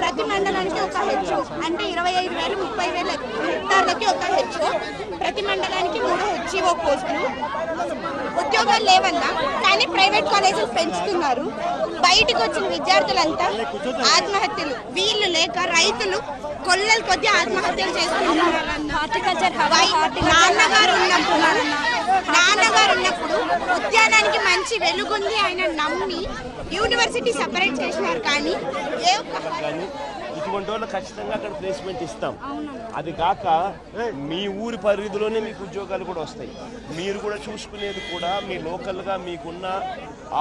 ప్రతి మండలానికి ఒక హెచ్ అంటే ఇరవై ఐదు వేలు ముప్పై వేల హెక్టార్లకి ఒక హెచ్ ప్రతి మండలానికి మూడు హెచ్ఈఓ పోస్టులు ఉద్యోగాలు లేవన్నా కానీ ప్రైవేట్ కాలేజీలు పెంచుతున్నారు. బయటకు వచ్చిన విద్యార్థులంతా ఆత్మహత్యలు. వీళ్ళు లేక రైతులు కొల్లల కొద్ది ఆత్మహత్యలు చేసుకుంటున్నారు. వై- నాన్నగారు ఉన్నప్పుడు నాన్నగారు ఉన్నప్పుడు ఉద్యానానికి మంచి వెలుగుంది ఆయన నమ్మి యూనివర్సిటీ సెపరేట్ చేసినారు కానీ ఏ ఒక్క కానీ ఇటువంటి వాళ్ళు ఖచ్చితంగా అక్కడ ప్లేస్మెంట్ ఇస్తాం. అది కాక మీ ఊరి పరిధిలోనే మీకు ఉద్యోగాలు కూడా వస్తాయి. మీరు కూడా చూసుకునేది కూడా మీ లోకల్గా మీకున్న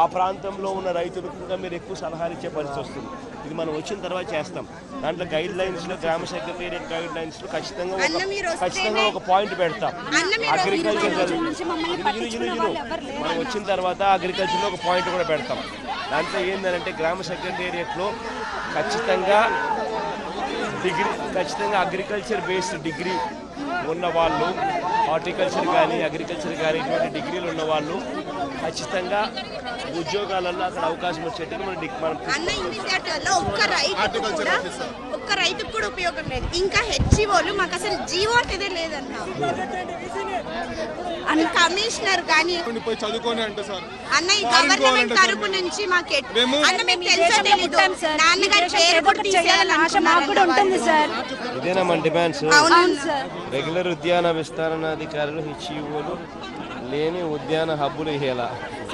ఆ ప్రాంతంలో ఉన్న రైతులకు కూడా మీరు ఎక్కువ సలహాలు ఇచ్చే పరిస్థితి వస్తుంది. ఇది మనం వచ్చిన తర్వాత చేస్తాం. దాంట్లో గైడ్ లైన్స్లో గ్రామ సెక్రటేరియట్ గైడ్ లైన్స్లో ఖచ్చితంగా ఒక ఖచ్చితంగా ఒక పాయింట్ పెడతాం. అగ్రికల్చర్ మనం వచ్చిన తర్వాత అగ్రికల్చర్లో ఒక పాయింట్ కూడా పెడతాం. దాంట్లో ఏంటంటే గ్రామ సెక్రటేరియట్లో ఖచ్చితంగా డిగ్రీ ఖచ్చితంగా అగ్రికల్చర్ బేస్డ్ డిగ్రీ ఉన్న వాళ్ళు హార్టికల్చర్ కానీ అగ్రికల్చర్ కానీ ఇటువంటి డిగ్రీలు ఉన్న వాళ్ళు ఖచ్చితంగా ఉద్యోగాలలో అక్కడ అవకాశం వచ్చేట్టుగా మనం డిగ్- మనం ఒక్క రైతుకు కూడా ఉపయోగం లేదు. ఇంకా హెచ్ఈఓలు మాకు అసలు జీవో అనేదే లేదన్న. అన్న కమిషనర్ కానీ కొన్ని పోయి చదువుకొని అంటే సార్. అన్న ఈ గవర్నమెంట్ తరపు నుంచి మాకు మేము- తెలుసో తెలీదు. నాన్నగారి పేరు కూడా సార్. ఇదేనా మన డిమాండ్స్? రెగ్యులర్ ఉద్యాన విస్తరణాధికారులు హెచ్ఈఓలు లేని ఉద్యాన హబ్బులు ఇయ్యాల?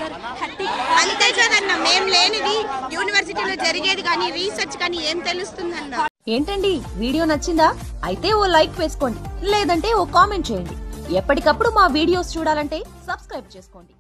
సార్ హార్టి అంతే కదన్న లేనిది యూనివర్సిటీలో జరిగేది కానీ రీసెర్చ్ కానీ ఏం తెలుస్తుందన్న? ఏంటండి వీడియో నచ్చిందా? అయితే ఓ లైక్ వేసుకోండి లేదంటే ఓ కామెంట్ చేయండి. ఎప్పటికప్పుడు మా వీడియోస్ చూడాలంటే సబ్స్క్రైబ్ చేసుకోండి.